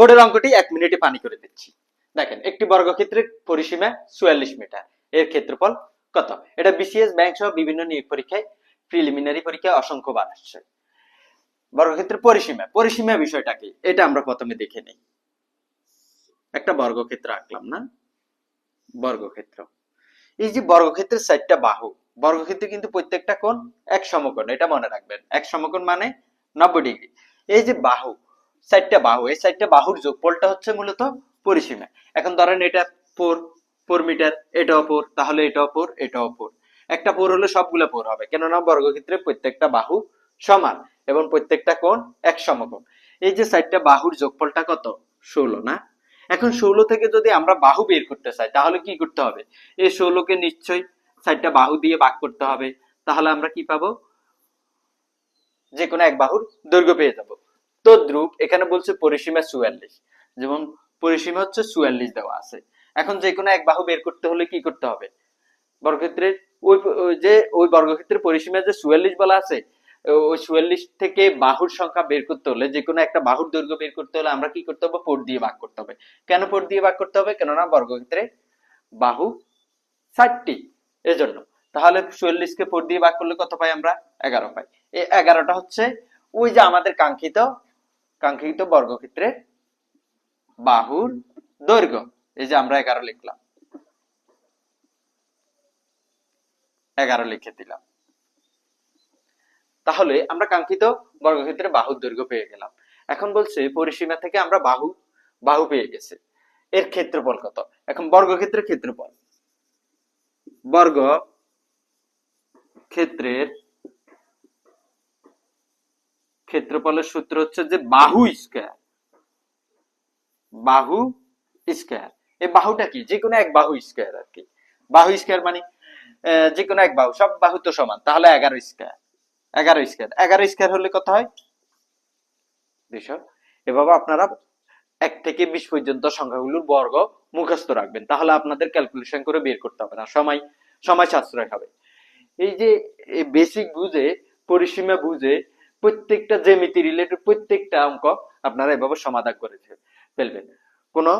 বোর্ডের অঙ্কটি এক মিনিটে পানি করে দিচ্ছি। দেখেন, একটি বর্গক্ষেত্রের পরিসীমা চুয়াল্লিশ মিটার। এর ক্ষেত্রফল কত এটা বিসিএস ব্যাংক সহ বিভিন্ন নিয়োগ পরীক্ষায় প্রিলিমিনারি পরীক্ষায় অসংখ্য বার আসছে। বর্গক্ষেত্রের পরিসীমা। পরিসীমা বিষয়টা কি? এটা আমরা প্রথমে দেখে নেই। একটা বর্গক্ষেত্র আঁকলাম না? বর্গক্ষেত্র। এই যে বর্গক্ষেত্রের চারটা বাহু, বর্গক্ষেত্রে কিন্তু প্রত্যেকটা কোণ এক সমকোণ, এটা মনে রাখবেন। এক সমকোণ মানে নব্বই ডিগ্রি। এই যে বাহু চারটা বাহু, এই চারটা বাহুর যোগফলটা হচ্ছে মূলত পরিসীমা। এখন ধরেন এটা ফোর ফোর মিটার এটাও ফোর তাহলে এটা ফোর এটা অপর। একটা ফোর হলে সবগুলো ফোর হবে, কেননা বর্গক্ষেত্রে প্রত্যেকটা বাহু সমান এবং প্রত্যেকটা কোণ এক সমকোণ। এই যে চারটা বাহুর যোগফলটা কত? ষোলো, না? এখন ষোলো থেকে যদি আমরা বাহু বের করতে চাই, তাহলে কি করতে হবে? এই ষোলোকে নিশ্চয়ই চারটা বাহু দিয়ে ভাগ করতে হবে, তাহলে আমরা কি পাবো? যে কোনো এক বাহুর দৈর্ঘ্য পেয়ে যাব। তো ধ্রুব এখানে বলছে পরিসীমা চুয়াল্লিশ। যেমন পরিসীমা হচ্ছে চুয়াল্লিশ দেওয়া আছে। এখন যে কোনো এক বাহু বের করতে হলে কি করতে হবে? বর্গক্ষেত্রের ওই যে ওই বর্গক্ষেত্রের পরিসীমা যে চুয়াল্লিশ বলা আছে ওই চুয়াল্লিশ থেকে বাহুর সংখ্যা বের করতে হলে যে কোনো একটা বাহুর দৈর্ঘ্য বের করতে হলে আমরা কি করতে হবে? ফোর দিয়ে ভাগ করতে হবে। কেন ফোর দিয়ে ভাগ করতে হবে? কেননা বর্গক্ষেত্রে বাহু ষাটটি। এজন্য। তাহলে চুয়াল্লিশ কে ফোর দিয়ে ভাগ করলে কত পাই আমরা? এগারো পাই। এই এগারোটা হচ্ছে ওই যে আমাদের কাঙ্ক্ষিত কাঙ্ক্ষিত বর্গক্ষেত্রে বাহুর দৈর্ঘ্য। এই যে আমরা এগারো লিখলাম। এগারো লিখে দিলাম। তাহলে আমরা কাঙ্ক্ষিত বর্গক্ষেত্রে বাহুর দৈর্ঘ্য পেয়ে গেলাম। এখন বলছে পরিসীমা থেকে আমরা বাহু বাহু পেয়ে গেছে। এর ক্ষেত্রফল কত? এখন বর্গক্ষেত্রের ক্ষেত্রফল। বর্গ ক্ষেত্রের ক্ষেত্রফলের সূত্র হচ্ছে যে বাহু স্কয়ার বাহু স্কয়ার এই বাহুটা কি? যে কোনো এক বাহু স্কয়ার আর কি। বাহু স্কয়ার মানে যে কোনো এক বাহু, সব বাহু তো সমান। তাহলে এগারো স্কয়ার এগারো স্কয়ার এগারো স্কয়ার হলে কত হয়? দুইশো। এভাবে আপনারা এক থেকে বিশ পর্যন্ত সংখ্যাগুলোর বর্গ মুখস্থ রাখবেন। তাহলে আপনাদের ক্যালকুলেশন করে বের করতে হবে না। সময় সময় সাশ্রয় হবে। এই যে বেসিক বুঝে, পরিসীমা বুঝে প্রত্যেকটা জ্যামিতি রিলেটেড প্রত্যেকটা অঙ্ক আপনারা এভাবে সমাধান করেছে ফেলবেন। কোনো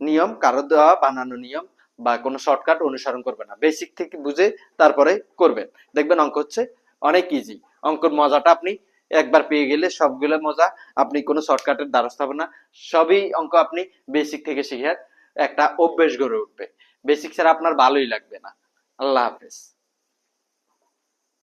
নিয়ম কারও দেওয়া, বানানো নিয়ম বা কোনো শর্টকাট অনুসরণ করবেন না। বেসিক থেকে বুঝে তারপরে করবেন। দেখবেন অঙ্ক হচ্ছে অনেক ইজি অঙ্কর মজাটা আপনি একবার পেয়ে গেলে সবগুলো মজা, আপনি কোনো শর্টকাটের দ্বারস্থ হবেন না। সবই অঙ্ক আপনি বেসিক থেকে শিখে একটা অভ্যেস গড়ে উঠবে। বেসিক ছাড়া আপনার ভালোই লাগবে না। আল্লাহ হাফেজ।